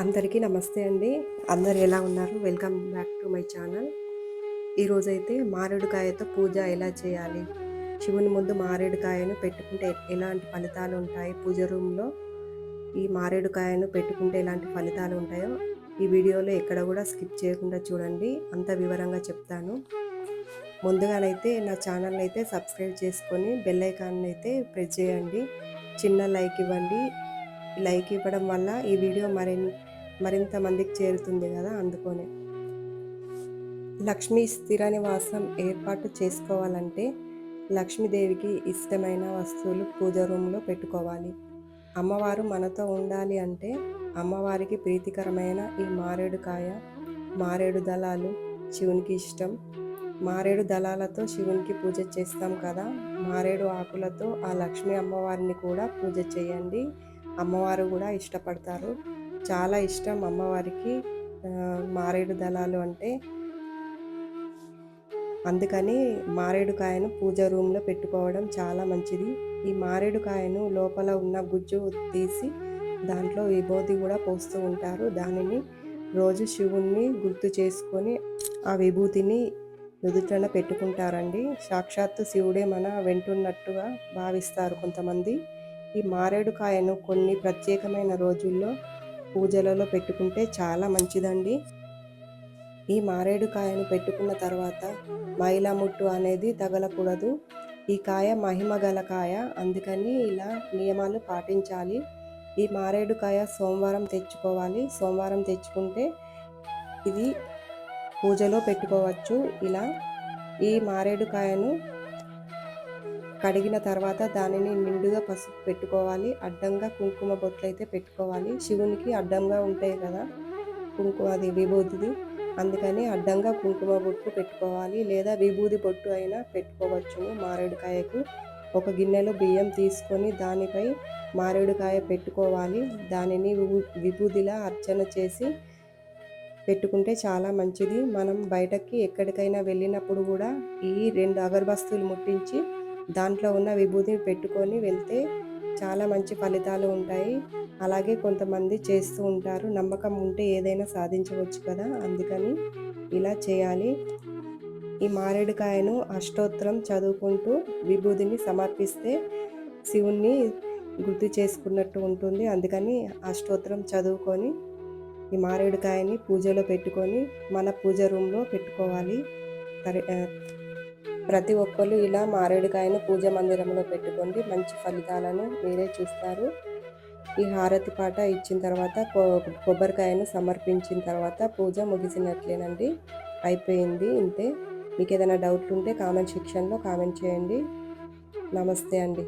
అందరికీ నమస్తే అండి. అందరు ఎలా ఉన్నారు? Welcome back to my channel ఈరోజైతే మారేడుకాయతో పూజ ఎలా చేయాలి? శివుని ముందు మారేడుకాయను పెట్టుకుంటే ఎలాంటి ఫలితాలు ఉంటాయి? పూజ రూమ్లో ఈ మారేడుకాయను పెట్టుకుంటే ఎలాంటి ఫలితాలు ఉంటాయో ఈ వీడియోలో ఎక్కడ కూడా స్కిప్ చేయకుండా చూడండి. అంత వివరంగా చెప్తాను. ముందుగానైతే నా ఛానల్ అయితే సబ్స్క్రైబ్ చేసుకొని బెల్ ఐకాన్ అయితే ప్రెస్ చేయండి. చిన్న లైక్ ఇవ్వండి. లైక్ ఇవ్వడం వల్ల ఈ వీడియో మరి మరింత మందికి చేరుతుంది కదా అందుకోనే. లక్ష్మీ స్థిర నివాసం ఏర్పాటు చేసుకోవాలంటే లక్ష్మీదేవికి ఇష్టమైన వస్తువులు పూజ రూమ్లో పెట్టుకోవాలి. అమ్మవారు మనతో ఉండాలి అంటే అమ్మవారికి ప్రీతికరమైన ఈ మారేడుకాయ మారేడు దళాలు శివునికి ఇష్టం. మారేడు దళాలతో శివునికి పూజ చేస్తాం కదా మారేడు ఆకులతో ఆ లక్ష్మీ అమ్మవారిని కూడా పూజ చేయండి. అమ్మవారు కూడా ఇష్టపడతారు. చాలా ఇష్టం అమ్మవారికి. మారేడు దళాలు అంటే అందుకని మారేడుకాయను పూజ రూమ్లో పెట్టుకోవడం చాలా మంచిది. ఈ మారేడుకాయను లోపల ఉన్న గుజ్జు తీసి దాంట్లో విభూతి కూడా పోస్తూ ఉంటారు. దానిని రోజు శివుణ్ణి గుర్తు చేసుకొని ఆ విభూతిని నుదుటన పెట్టుకుంటారండి. సాక్షాత్తు శివుడే మన వెంటున్నట్టుగా భావిస్తారు కొంతమంది. ఈ మారేడుకాయను కొన్ని ప్రత్యేకమైన రోజుల్లో పూజలలో పెట్టుకుంటే చాలా మంచిదండి. ఈ మారేడుకాయను పెట్టుకున్న తర్వాత మైలా ముట్టు అనేది తగలకూడదు. ఈ కాయ మహిమ గల కాయ. అందుకని ఇలా నియమాలు పాటించాలి. ఈ మారేడుకాయ సోమవారం తెచ్చుకోవాలి. సోమవారం తెచ్చుకుంటే ఇది పూజలో పెట్టుకోవచ్చు. ఇలా ఈ మారేడుకాయను కడిగిన తర్వాత దానిని నిండుగా పసుపు పెట్టుకోవాలి. అడ్డంగా కుంకుమ బొట్లు అయితే పెట్టుకోవాలి. శివునికి అడ్డంగా ఉంటాయి కదా కుంకుమ అది విభూతిది. అందుకని అడ్డంగా కుంకుమ బొట్టు పెట్టుకోవాలి. లేదా విభూది బొట్టు అయినా పెట్టుకోవచ్చు మారేడుకాయకు. ఒక గిన్నెలో బియ్యం తీసుకొని దానిపై మారేడుకాయ పెట్టుకోవాలి. దానిని విభూదిలా అర్చన చేసి పెట్టుకుంటే చాలా మంచిది. మనం బయటకి ఎక్కడికైనా వెళ్ళినప్పుడు కూడా ఈ రెండు అగరబస్తులు ముట్టించి దాంట్లో ఉన్న విభూతిని పెట్టుకొని వెళ్తే చాలా మంచి ఫలితాలు ఉంటాయి. అలాగే కొంతమంది చేస్తూ ఉంటారు. నమ్మకం ఉంటే ఏదైనా సాధించవచ్చు కదా? అందుకని ఇలా చేయాలి. ఈ మారేడుకాయను అష్టోత్తరం చదువుకుంటూ విభూతిని సమర్పిస్తే శివుణ్ణి గుర్తు చేసుకున్నట్టు ఉంటుంది. అందుకని అష్టోత్తరం చదువుకొని ఈ మారేడుకాయని పూజలో పెట్టుకొని మన పూజ రూమ్లో పెట్టుకోవాలి. ప్రతి ఒక్కరు ఇలా మారేడుకాయను పూజ మందిరంలో పెట్టుకోండి. మంచి ఫలితాలను మీరే చూస్తారు. ఈ హారతి పాట ఇచ్చిన తర్వాత కొబ్బరికాయను సమర్పించిన తర్వాత పూజ ముగిసినట్లేనండి. అయిపోయింది ఇంతే. మీకు ఏదైనా డౌట్లు ఉంటే కామెంట్ సెక్షన్లో కామెంట్ చేయండి. నమస్తే అండి.